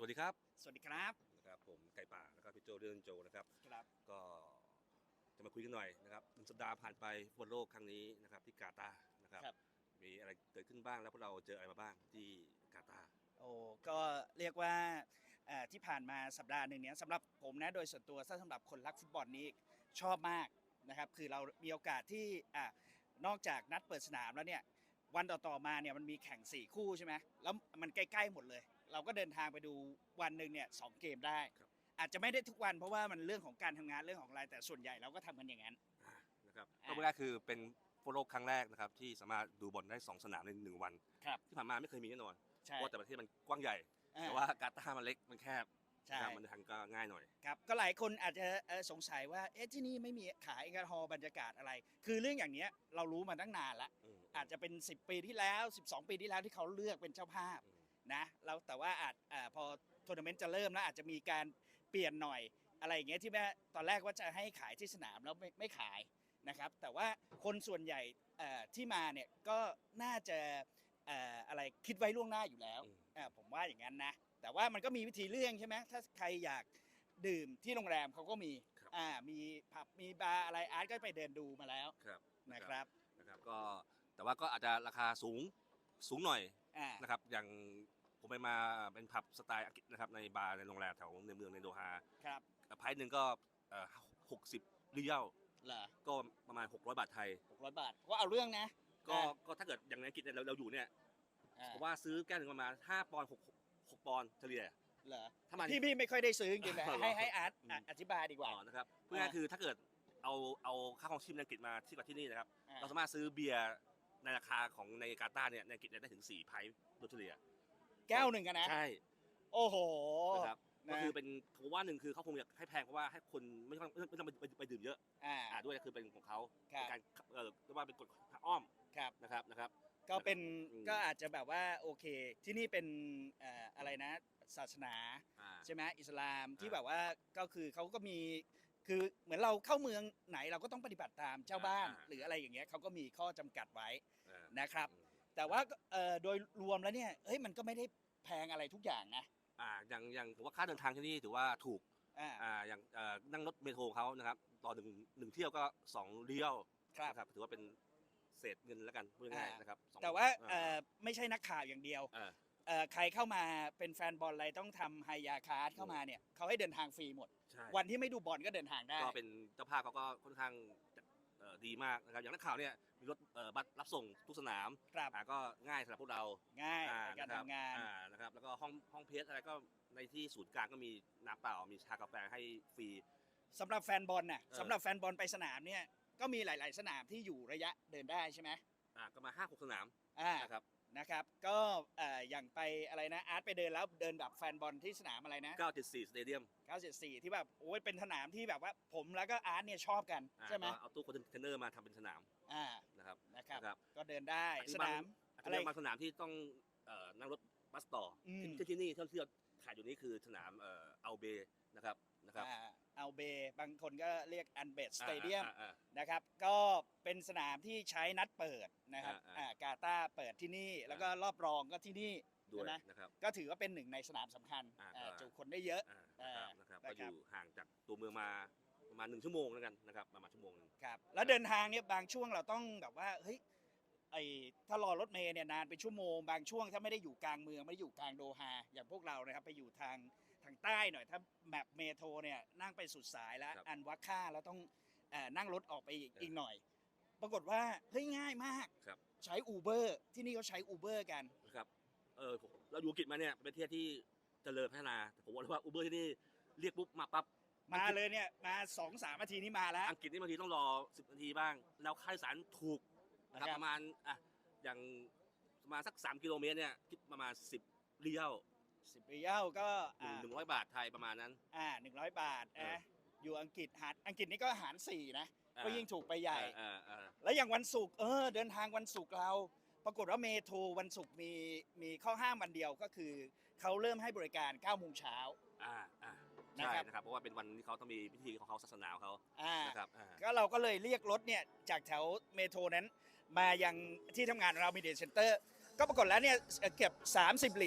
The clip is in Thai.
สวัสดีครับสวัสดีครับนะครับผมไก่ป่านะครับพี่โจเรื่องโจนะครับครับก็จะมาคุยกันหน่อยนะครับหนึ่งสัปดาห์ผ่านไปฟุตบอลโลกครั้งนี้นะครับที่กาตาร์นะครับครับ มีอะไรเกิดขึ้นบ้างแล้วพวกเราเจออะไรมาบ้างที่กาตาร์ โอ้ก็เรียกว่าเอ่อที่ผ่านมาสัปดาห์หนึ่งเนี้ยสำหรับผมนะโดยส่วนตัวถ้าสำหรับคนรักฟุตบอลนี้ชอบมากนะครับคือเรามีโอกาสที่อ่านอกจากนัดเปิดสนามแล้วเนี่ยวันต่อๆมาเนี่ยมันมีแข่ง 4 คู่ใช่ไหมแล้วมันใกล้ๆหมดเลย เราก็เดินทางไปดูวันหนึ่งเนี่ยสองเกมได้อาจจะไม่ได้ทุกวันเพราะว่ามันเรื่องของการทำงานเรื่องของอะไรแต่ส่วนใหญ่เราก็ทำกันอย่างนั้นอ่านะครับอ่า ก็ไม่ได้คือเป็นฟุตบอลโลกครั้งแรกนะครับที่สามารถดูบอลได้สองสนามในหนึ่งวัน ครับที่ผ่านมาไม่เคยมีแน่นอนเพใช่ราะว่าแต่ประเทศมันกว้างใหญ่ อ่แต่ว่ากาตาร์มันเล็กมันแคบใช่ นะครับมันเดินทางก็ง่ายหน่อย ครับก็หลายคนอาจจะเอ่อสงสัยว่าเอ๊ะที่นี่ไม่มีขายแอลกอฮอล์บรรยากาศอะไร คือเรื่องอย่างเนี้ยเรารู้มาตั้งนานละอืมอาจจะเป็น 10 ปีที่แล้ว 12 ปีที่แล้วที่เขาเลือกเป็นเจ้าภาพ อืม นะแล้วแต่ว่าอาจอ่าพอทัวร์นาเมนต์จะเริ่มแล้วอาจจะมีการเปลี่ยนหน่อยอะไรอย่างเงี้ยที่แม่ตอนแรกว่าจะให้ขายที่สนามแล้วไม่ไม่ขายนะครับแต่ว่าคนส่วนใหญ่เอ่อที่มาเนี่ยก็น่าจะเอ่ออะไรคิดไว้ล่วงหน้าอยู่แล้วอืมอ่าผมว่าอย่างนั้นนะแต่ว่ามันก็มีวิธีเลี่ยงใช่ไหมถ้าใครอยากดื่มที่โรงแรมเขาก็มีครับอ่ามีผับมีบาร์อะไรอาร์ตก็ไปเดินดูมาแล้วครับนะครับนะครับก็แต่ว่าก็อาจจะราคาสูงสูงหน่อยอ่านะครับอย่าง ผมไปมาเป็นผับสไตล์อังกฤษนะครับในบาร์ในโรงแรมแถวในเมืองในโดฮาครับไพ่หนึ่งก็หกสิบริเยลเหรอก็ประมาณ 600 บาทไทยหกร้อยบาทก็เอาเรื่องนะ ก็อ่าก็ถ้าเกิดอย่างในอังกฤษเนี่ยเราเราอยู่เนี่ยอ่าผมว่าซื้อแก้วหนึ่งประมาณ5ปอนด์6 6ปอนด์เฉลี่ยเหรอถ้ามันพี่พี่ไม่ค่อยได้ซื้อจริงๆนะเหรอให้ให้อาร์ตอืมอะอธิบายดีกว่าอ๋อนะครับเพื่อคือถ้าเกิดเอาเอาค่าของชีพในอังกฤษมาที่กับที่นี่นะครับอ่าเราสามารถซื้อเบียร์ในราคาของในกาตาร์เนี่ยในอังกฤษเนี่ยได้ถึง4ไพ่โดยเฉลี่ย แก้วหนึ่งกันนะ ใช่โอ้โห นะครับนะ ก็คือเป็นผมว่าหนึ่งคือเขาคงอยากให้แพงเพราะว่าให้คนไม่ต้องไม่ต้องไปไปไปดื่มเยอะอ่า อ่าด้วยคือเป็นของเขาครับ เป็นการเออเรียกว่าเป็นกฎอ้อมครับ นะครับนะครับ ก็เป็นอืม ก็อาจจะแบบว่าโอเค ที่นี่เป็นเอ่ออะไรนะ ศาสนาอ่า ใช่ไหมอิสลามที่อ่าแบบว่าก็คือเขาก็มีคือเหมือนเราเข้าเมืองไหนเราก็ต้องปฏิบัติตามเจ้าบ้าน อ่า หรืออะไรอย่างเงี้ยเขาก็มีข้อจำกัดไว้อ่านะครับ อืม แต่ว่าเอ่อโดยรวมแล้วเนี่ยเฮ้ยมันก็ไม่ได้แพงอะไรทุกอย่างนะอ่าอย่างอย่างผมว่าค่าเดินทางที่นี่ถือว่าถูกอ่าอ่าอย่างเอ่อนั่งรถเมโทรของเขานะครับต่อหนึ่งหนึ่งเที่ยวก็สองเรียวครับ นะครับถือว่าเป็นเศษเงินแล้วกันพูดง่ายๆอ่านะครับสองแต่ว่าอ่เอ่อไม่ใช่นักข่าวอย่างเดียวอ่า เอ่อใครเข้ามาเป็นแฟนบอลอะไรต้องทำไฮยาคาร์ดเข้ามาเนี่ยเขาให้เดินทางฟรีหมด ใช่วันที่ไม่ดูบอลก็เดินทางได้ ก็เป็นเจ้าภาพเขาก็ค่อนข้างจะเอ่อดีมากนะครับอย่างนักข่าวเนี่ย มีรถเอ่อบัสรับส่งทุกสนามครับอ่าก็ง่ายสำหรับพวกเราง่ายอ่ในการะคบทำงาน อ่านะครับแล้วก็ห้องห้องเพจอะไรก็ในที่ศูนย์กลางก็มีน้ำเปล่ามีชากาแฟให้ฟรี สำหรับแฟนบอลน่ะเออ สำหรับแฟนบอลไปสนามเนี่ยก็มีหลาย ๆ สนามที่อยู่ระยะเดินได้ใช่ไหมอ่าก็มาห้าหกสนามอ่านะครับนะครับ ก็เอ่ออย่างไปอะไรนะอาร์ตไปเดินแล้วเดินแบบแฟนบอลที่สนามอะไรนะ974สเตเดียม974 ที่แบบโอ้ยเป็นสนามที่แบบว่าผมแล้วก็อาร์ตเนี่ยชอบกันอ่าใช่ไหมก็เอาตู้คอนเทนเนอร์มาทำเป็นสนาม อ่า นะครับนะครับนะครับ ก็เดินได้อาจสจะบางนาม อาจอะจะไร มีบางสนามที่ต้องเอ่อนั่งรถบัสต่ออมที่ที่นี่ที่ที่เราถ่ายอยู่นี้คือสนามเอ่อเอาเบนะครับนะครับอ่าเอาเบย์บางคนก็เรียกอันเบดสเตเดียม อ่าอ่าอ่านะครับก็เป็นสนามที่ใช้นัดเปิดนะครับอ่า อ่ากาตาร์เปิดที่นี่แล้วก็รอบรองก็ที่นี่ด้วยใช่ไหมนะครับ ก็ถือว่าเป็นหนึ่งในสนามสำคัญอ่าอ่าก็จุคนได้เยอะ อ่านะครับอ่านะครับ ก็นะครับอยู่ห่างจากตัวเมืองมา ประมาณหนึ่งชั่วโมงแล้วกันนะครับประมาณชั่วโมงหนึง ครับแล้วเดินทางเนี่ยบางช่วงเราต้องแบบว่าเฮ้ยไอถ้ารอรถเมล์เนี่ยนานเป็นชั่วโมงบางช่วงถ้าไม่ได้อยู่กลางเมืองไม่ได้อยู่กลางโดฮาอย่างพวกเรานะครับไปอยู่ทางทางใต้หน่อยถ้าแมปเมโทรเนี่ยนั่งไปสุดสายแล้วครับ อันวัคค่าแล้วต้องเอ่อนั่งรถออกไปอีกเอออีอีกหน่อย ปรากฏว่าเฮ้ยง่ายมากครับใช้อูเบอร์ที่นี่เขาใช้อูเบอร์กัน นะครับเออผมเราอยู่อังกฤษมาเนี่ยเป็นประเทศที่เจริญพัฒนาแต่ผมบอกเลยว่าอูเบอร์ที่นี่เรียกปุ๊บมาปั๊บ มาเลยเนี่ยมาสองสามนาทีนี่มาแล้ว อังกฤษนี่บางทีต้องรอ 10นาทีบ้าง แล้วค่าโดยสารถูกนะครับ ครับ ประมาณอะอย่างประมาณสัก 3 กิโลเมตรเนี่ยคิดประมาณ 10เรียลสิบปีเย้าก็หนึ่งอ่าหนึ่งร้อยบาทไทยประมาณนั้น อ่าหนึ่งร้อยบาทเออ นะอยู่อังกฤษหารอังกฤษนี่ก็หารสี่นะอ่าก็ยิ่งถูกไปใหญ่อ่าอ่าแล้วอย่างวันศุกร์เออเดินทางวันศุกร์เรา ปรากฏว่าเมโทรวันศุกร์มีมีข้อห้ามวันเดียวก็คือ เขาเริ่มให้บริการ9โมงเช้าอ่าอ่านะ ใช่ครับนะครับ เพราะว่าเป็นวันที่เขาต้องมีพิธีของเขาศาสนาของเขาอ่านะครับอ่า ก็เราก็เลยเรียกรถเนี่ยจากแถวเมโทรนั้น มายังที่ทำงานของเรามีเดนเซ็นเตอร์ก็ปรากฏแล้วเนี่ยเอ่อเก็บ30 เหรียญ